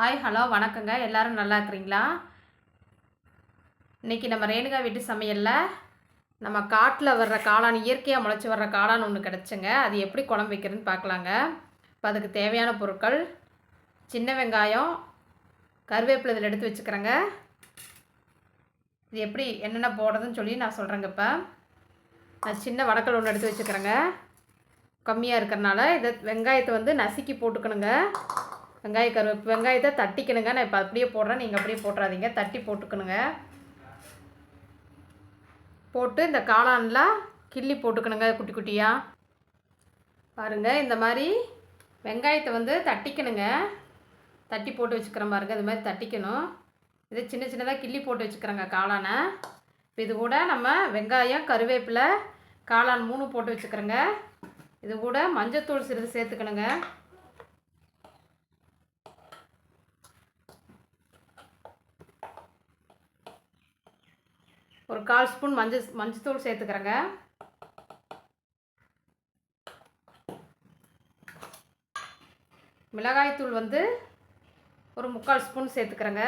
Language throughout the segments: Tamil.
ஹாய் ஹலோ வணக்கங்க. எல்லாரும் நல்லா இருக்கிறீங்களா? இன்றைக்கி நம்ம ரேணுகா வீட்டு சமையலில் நம்ம காட்டில் வர்ற காளான் இயற்கையாக முளைச்சி வர்ற காளான் ஒன்று கிடச்சிங்க. அது எப்படி குழம்பு வைக்கிறதுன்னு பார்க்கலாங்க. இப்போ அதுக்கு தேவையான பொருட்கள் சின்ன வெங்காயம் கருவேப்பிலை இதில் எடுத்து வச்சுக்கிறேங்க. இது எப்படி என்னென்ன போடுறதுன்னு சொல்லி நான் சொல்கிறேங்க இப்போ. நான் சின்ன வடக்கல் ஒன்று எடுத்து வச்சுக்கிறேங்க. கம்மியாக இருக்கிறனால இதை வெங்காயத்தை வந்து நசுக்கி போட்டுக்கணுங்க. வெங்காய கரு வெங்காயத்தை தட்டிக்கணுங்க. நான் இப்போ அப்படியே போடுறேன். நீங்கள் அப்படியே போட்டுறாதீங்க. தட்டி போட்டுக்கணுங்க. போட்டு இந்த காளானில் கிள்ளி போட்டுக்கணுங்க குட்டி குட்டியாக பாருங்கள் இந்த மாதிரி வெங்காயத்தை வந்து தட்டிக்கணுங்க. தட்டி போட்டு வச்சுக்கிறேன் பாருங்கள் இது மாதிரி தட்டிக்கணும். இதை சின்ன சின்னதாக கிள்ளி போட்டு வச்சுக்கிறேங்க காளானை. இப்போ இது கூட நம்ம வெங்காயம் கருவேப்பிலை காளான் மூணு போட்டு வச்சுக்கிறேங்க. இது கூட மஞ்சத்தூள் சிறிது சேர்த்துக்கணுங்க. ஒரு கால் ஸ்பூன் மஞ்சள் மஞ்சத்தூள் சேர்த்துக்கிறேங்க. மிளகாய்த்தூள் வந்து ஒரு முக்கால் ஸ்பூன் சேர்த்துக்கிறேங்க.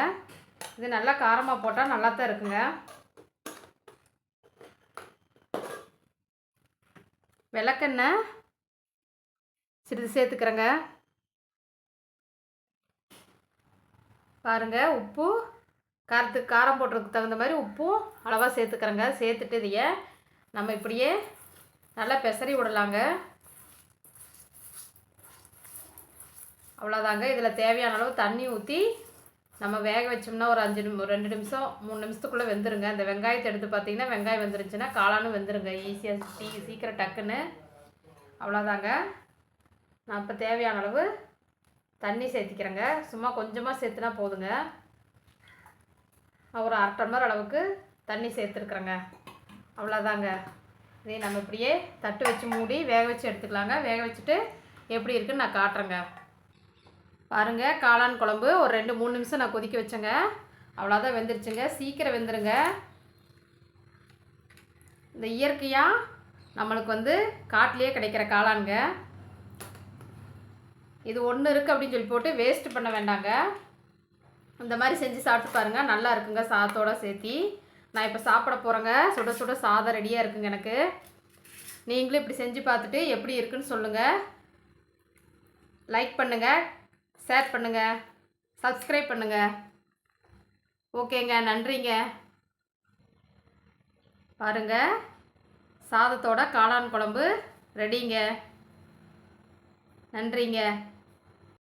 இது நல்லா காரமாக போட்டால் நல்லா தான் இருக்குங்க. விளக்கெண்ணெய் சிறிது சேர்த்துக்கிறேங்க. பாருங்கள் உப்பு காரத்துக்கு காரம் போடுறதுக்கு தகுந்த மாதிரி உப்பும் அளவாக சேர்த்துக்கிறேங்க. சேர்த்துட்டு இதையே நம்ம இப்படியே நல்லா பெசரி விடலாங்க. அவ்வளோதாங்க இதில் தேவையான அளவு தண்ணி ஊற்றி நம்ம வேக வச்சோம்னா ஒரு அஞ்சு நிமி ரெண்டு நிமிஷம் மூணு நிமிஷத்துக்குள்ளே வெந்துருங்க. இந்த வெங்காயத்தை எடுத்து பார்த்தீங்கன்னா வெங்காயம் வெந்துருச்சுன்னா காளானும் வெந்துருங்க. ஈஸியாக சீ சீக்கிரம் டக்குன்னு. அவ்வளோதாங்க நான் இப்போ தேவையான அளவு தண்ணி சேர்த்திக்கிறேங்க. சும்மா கொஞ்சமாக சேர்த்துனா போதுங்க. ஒரு அரை டம்ளர் அளவுக்கு தண்ணி சேர்த்துருக்குறேங்க. அவ்வளோதாங்க இதே நம்ம இப்படியே தட்டு வச்சு மூடி வேக வச்சு எடுத்துக்கலாங்க. வேக வச்சுட்டு எப்படி இருக்குன்னு நான் காட்டுறேங்க. பாருங்கள் காளான் குழம்பு ஒரு ரெண்டு மூணு நிமிஷம் நான் கொதிக்க வச்சேங்க. அவ்வளோதான் வெந்துருச்சுங்க. சீக்கிரம் வெந்துருங்க. இந்த இயற்கையாக நம்மளுக்கு வந்து காட்டிலேயே கிடைக்கிற காளானுங்க. இது ஒன்று இருக்குது அப்படின்னு சொல்லி போட்டு வேஸ்ட் பண்ண வேண்டாங்க. இந்த மாதிரி செஞ்சு சாப்பிட்டு பாருங்கள் நல்லா இருக்குங்க சாதத்தோடு சேர்த்தி. நான் இப்போ சாப்பிட போகிறேங்க சுட சுட சாதம் ரெடியாக இருக்குங்க எனக்கு. நீங்களும் இப்படி செஞ்சு பார்த்துட்டு எப்படி இருக்குன்னு சொல்லுங்கள் லைக் பண்ணுங்கள் ஷேர் பண்ணுங்கள் சப்ஸ்கிரைப் பண்ணுங்கள் ஓகேங்க. நன்றிங்க. பாருங்கள் சாதத்தோட காளான் குழம்பு ரெடிங்க நன்றிங்க.